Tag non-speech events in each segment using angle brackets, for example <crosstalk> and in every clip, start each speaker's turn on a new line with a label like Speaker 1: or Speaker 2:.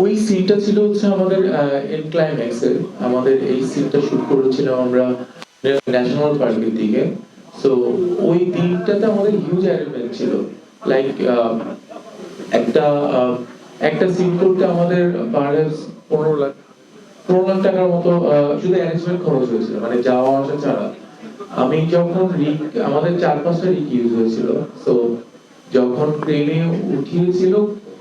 Speaker 1: ওই সিনটা ছিল হচ্ছে আমাদের এন ক্লাইম্যাক্সের আমাদের এই সিনটা শুট করেছিলাম আমরা ন্যাশনাল পার্কের দিকে। সো ওই দিনটাতে আমাদের হিউজ অ্যারেঞ্জমেন্ট ছিল। লাইক একটা একটা সিন করতে আমাদের পারহাপস পনেরো লাখ পনেরো লাখ টাকার মতো শুধু অ্যারেঞ্জমেন্ট খরচ হয়েছিল মানে যাওয়া আসা ছাড়া। আমি যখন রিক, আমাদের চার পাঁচটা রিক ইউজ হয়েছিল। তো যখন ট্রেনে উঠিয়েছিল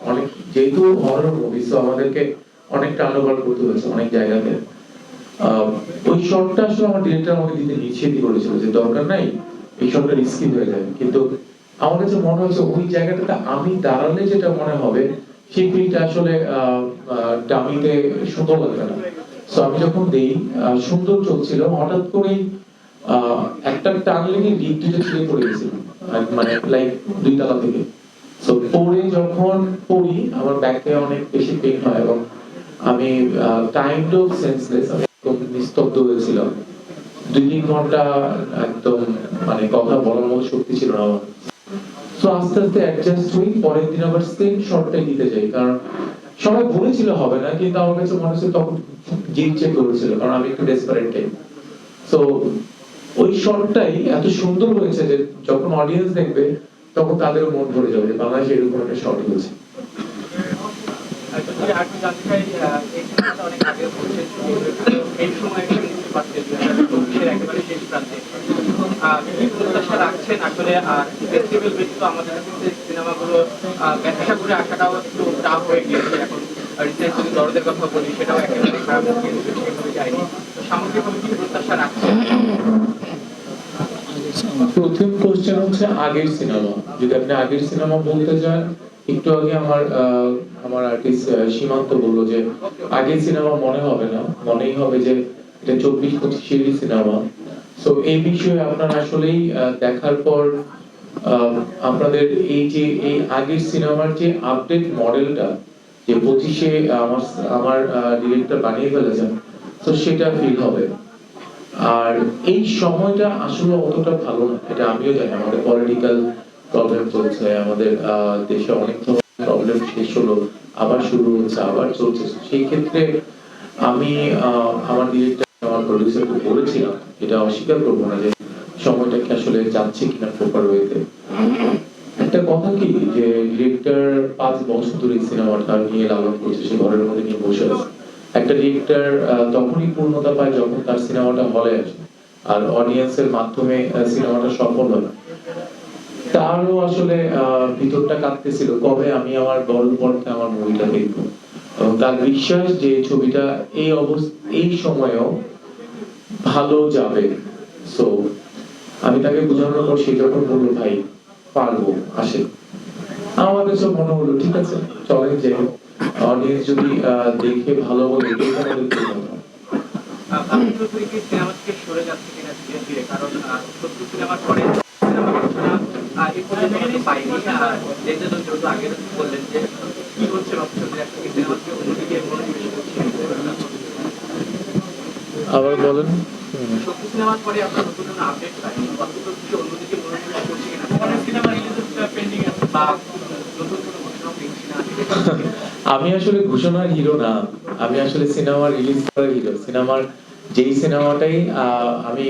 Speaker 1: অনেক যেহেতু হরর মুভি আমাদেরকে অনেক টার্নওভার করতে হয়েছে, অনেক জায়গাতে। ওই শটটা আসলে আমার ডিরেক্টর আমাকে দিতে নিষেধই করেছিল যে দরকার নাই, এই শটটা রিস্কি হয়ে যাবে। কিন্তু আমার কাছে মনে হচ্ছে ওই জায়গাটাতে আমি দাঁড়ালে যেটা মনে হবে, সেই ফিলটা আসলে ডামিতে সুন্দর লাগবে না। তো আমি যখন দেই সুন্দর চলছিল, হঠাৎ করেই একটা টান লেগে ডিপ দুটো ছিঁড়ে পড়ে গেছিল মানে লাইক দুই তলা থেকে। যখন পড়ি, আমার ব্যাকে অনেক বেশি পেন হয় এবং আমি সেন্সলেস নিস্তব্ধ দুই তিন ঘণ্টা একদম মানে কথা বলার মতো শক্তি ছিল না আমার। আস্তে আস্তে অ্যাডজাস্ট হই, পরের দিন আবার সেম শটটাই দিতে যাই। কারণ সবাই বলেছিল হবে না, কিন্তু আমার কাছে মনে হচ্ছে তখন জিত চেক করেছিল, কারণ আমি একটু ডেসপারেট টাইম তো ওই শটটাই এত সুন্দর হয়েছে যে যখন অডিয়েন্স দেখবে তখন তাদেরও মন ভরে যাবে বাংলাদেশে এরকম একটা শট হয়েছে
Speaker 2: আর যদি আর একটু জানতে চাই, আহ, এই সিনেমাটা অনেক আগে হচ্ছে, এই সময় এসে মুক্তি পাচ্ছে, 2024 এর একেবারে শেষ প্রান্তে। আহ, কি প্রত্যাশা রাখছেন আসলে? আর festival ব্যতীত আমাদের সিনেমাগুলো আহ, ব্যবসা করে একটু হয়ে গিয়েছে এখন। যদি কথা বলি, সেটাও একেবারে যায়নি। তো সামগ্রিকভাবে কি প্রত্যাশা রাখছেন?
Speaker 1: আগের সিনেমা। যদি আপনি আগের সিনেমা বলতে যান, একটু আগে আমার আমার আর্টিস্ট সীমান্ত বলল যে, আগের সিনেমা মনে হবে না, মনেই হবে যে, এটা চব্বিশ পঁচিশেরই সিনেমা। তো এই বিষয়ে আপনার আসলেই দেখার পর আপনাদের এই যে, এই আগের সিনেমার যে আপডেট মডেলটা যে পঁচিশে আমার আমার ডিরেক্টর বানিয়ে ফেলেছেন, তো সেটা ফিল হবে। আর এই সময়টা আসলে অতটা ভালো না। এটা আমিও জানি, আমাদের পলিটিক্যাল প্রবলেম চলছে, আমাদের দেশে অনেক প্রবলেম শেষ হলো, আবার শুরু হচ্ছে, আবার চলছে। সেই ক্ষেত্রে আমি আমার ডিরেক্টর আমার প্রডিউসারকে বলেছিলাম, এটা অস্বীকার করব না যে সময়টা কি আসলে যাচ্ছে কিনা প্রপার ওয়েতে একটা কথা কি, যে ডিরেক্টর পাঁচ বছর ধরে সিনেমাটা নিয়ে লালন করছে, সে ঘরের মধ্যে নিয়ে বসে আছে। একটা ডিরেক্টর তখনই পূর্ণতা পায় যখন তার সিনেমাটা হলে আসে আর অডিয়েন্সের মাধ্যমে সিনেমাটা সফল হয়। তারও আসলে ভিতরটা কাঁদতেছিল কবে আমি আমার বড় পর্দায় আমার মুভিটা দেখব। এবং তার বিশ্বাস যে ছবিটা এই অবস্থা, এই সময়েও ভালো যাবে। সো আমি তাকে বোঝানোর পর সে যখন বলল, ভাই, পারব, আসে। আমার কাছে মনে হলো, ঠিক আছে, চলেন যে অডিয়েন্স যদি দেখে ভালো বলে আবার বলেন।
Speaker 2: সিনেমার পরে আপনার নতুন কোনো আপডেট পাইনি অথচ কি অন্যদিকে মনোনিবেশ করছে কিনা? সিনেমা রিলিজের পেন্ডিং আছে বা নতুন কোনো <laughs>
Speaker 1: আমি আসলে ঘোষণার হিরো না। আমি আসলে সিনেমা রিলিজ করার হিরো সিনেমার যেই সিনেমাটাই আমি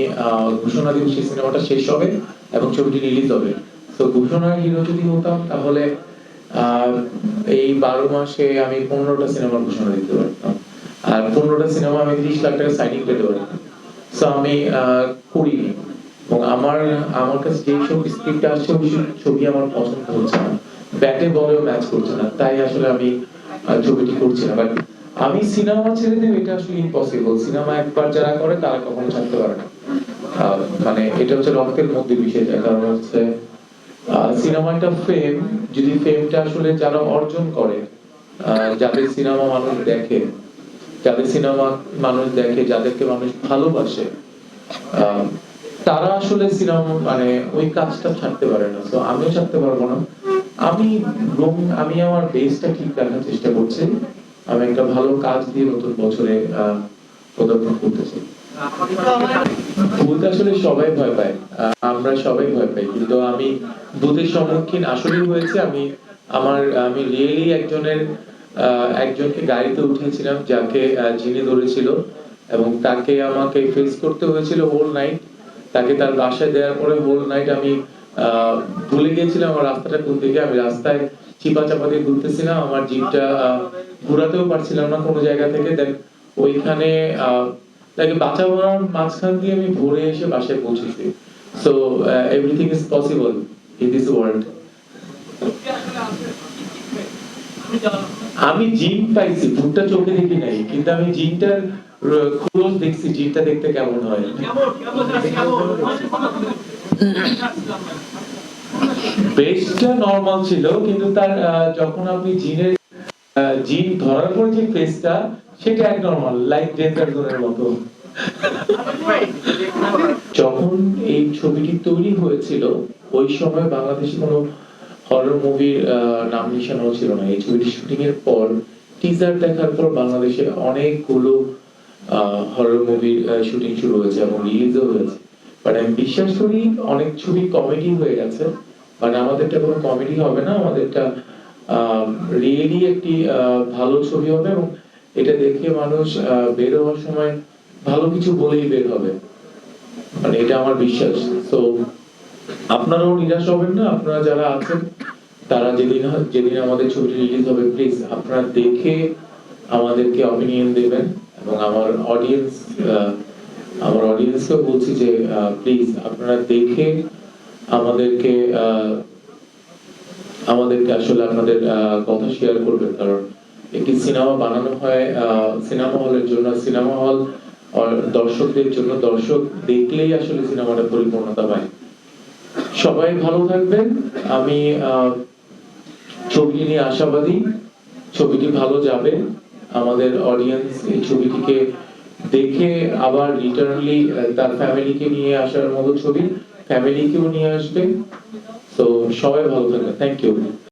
Speaker 1: ঘোষণা দিব সেই সিনেমাটা শেষ হবে এবং ছবিটি রিলিজ হবে। তো ঘোষণার হিরো যদি হতাম তাহলে এই বারো মাসে আমি পনেরোটা সিনেমার ঘোষণা দিতে পারতাম। আর পনেরোটা সিনেমা আমি ত্রিশ লাখ টাকা সাইনিং পেতে পারতাম। তো আমি করিনি। এবং আমার আমার কাছে যেই সব স্ক্রিপ্ট আসছে, ওই ছবি আমার পছন্দ হচ্ছে না। ব্যাটে বলেও ম্যাচ করছে না। তাই আসলে আমি ছবিটি করছি না। বাট আমি সিনেমা ছেড়ে দেব এটা আসলে ইম্পসিবল সিনেমা একবার যারা করে, তারা কখনো ছাড়তে পারে না। মানে এটা হচ্ছে রক্তের মধ্যে মিশে যায়। কারণ হচ্ছে সিনেমা একটা ফেম যদি ফেমটা আসলে যারা অর্জন করে যাদের সিনেমা মানুষ দেখে, যাদের সিনেমা মানুষ দেখে, যাদেরকে মানুষ ভালোবাসে তারা আসলে সিনেমা মানে ওই কাজটা ছাড়তে পারে না। তো আমিও ছাড়তে পারব না। আমি আমি আমার বেসটা ঠিক রাখার চেষ্টা করছি। আমি একটা ভালো কাজ দিয়ে নতুন বছরে পদার্পণ করতেছি। ভূত আসলে সবাই ভয় পায়। আমরা সবাই ভয় পাই। কিন্তু আমি ভূতের সম্মুখীন আসলেই হয়েছে। আমি আমার, আমি রিয়েলি একজনের একজনকে গাড়িতে উঠিয়েছিলাম যাকে জিনে ধরেছিল এবং তাকে আমাকে ফেস করতে হয়েছিল হোল নাইট তাকে তার বাসায় দেওয়ার পরে হোল নাইট আমি ভুলে গিয়েছিলাম আমার রাস্তাটা কোন দিকে। আমি রাস্তায় চিপা চাপা দিয়ে ঘুরতেছিলাম, আমার জিপটা ঘোরাতেও পারছিলাম না কোনো জায়গা থেকে। দেন ওইখানে তাকে বাঁচাবার মাঝখান দিয়ে আমি ভোরে এসে বাসায় পৌঁছেছি। So everything is possible in this world আমি জিন পাইছি ভুট্টা চোখে দেখি নাই, কিন্তু আমি জিনটার ক্লোজ দেখছি জিনটা দেখতে কেমন হয়। ফেসটা নরমাল ছিল, কিন্তু তার যখন আপনি জিনের জিন ধরার পর যে ফেসটা সেটা এক লাইক জোনের মতো। যখন এই ছবিটি তৈরি হয়েছিল, ওই সময় বাংলাদেশে কোনো হরর মুভির নাম নিশানাও ছিল না। এই ছবিটি শুটিং এর পর টিজার দেখার পর বাংলাদেশে অনেকগুলো হরর মুভির শুটিং শুরু হয়েছে এবং রিলিজও হয়েছে। বাট আমি বিশ্বাস করি, অনেক ছবি কমেডি হয়ে গেছে। মানে আমাদেরটা কোনো কমেডি হবে না, আমাদেরটা রিয়েলি একটি ভালো ছবি হবে এবং এটা দেখে মানুষ বের হওয়ার সময় ভালো কিছু বলেই বের হবে। মানে এটা আমার বিশ্বাস। তো আপনারাও নিরাশ হবেন না, আপনারা যারা আছেন, তারা যেদিন যেদিন আমাদের ছবিটি রিলিজ হবে প্লিজ আপনারা দেখে আমাদেরকে অপিনিয়ন দেবেন এবং আমার অডিয়েন্স আমার অডিয়েন্সকেও বলছি যে প্লিজ আপনারা দেখে আমাদেরকে আমাদেরকে আসলে আপনাদের কথা শেয়ার করবেন। কারণ একটি সিনেমা বানানো হয় সিনেমা হলের জন্য, সিনেমা হল দর্শকদের জন্য, দর্শক দেখলেই আসলে সিনেমাটা পরিপূর্ণতা পায়। সবাই ভালো থাকবেন। আমি ছবিটি নিয়ে আশাবাদী। ছবিটি ভালো যাবে। আমাদের অডিয়েন্স এই ছবিটিকে দেখে আবার রিটার্নলি তার ফ্যামিলিকে নিয়ে আসার মতো ছবি। ফ্যামিলিকেও নিয়ে আসবে তো সবাই ভালো থাকবে থ্যাংক ইউ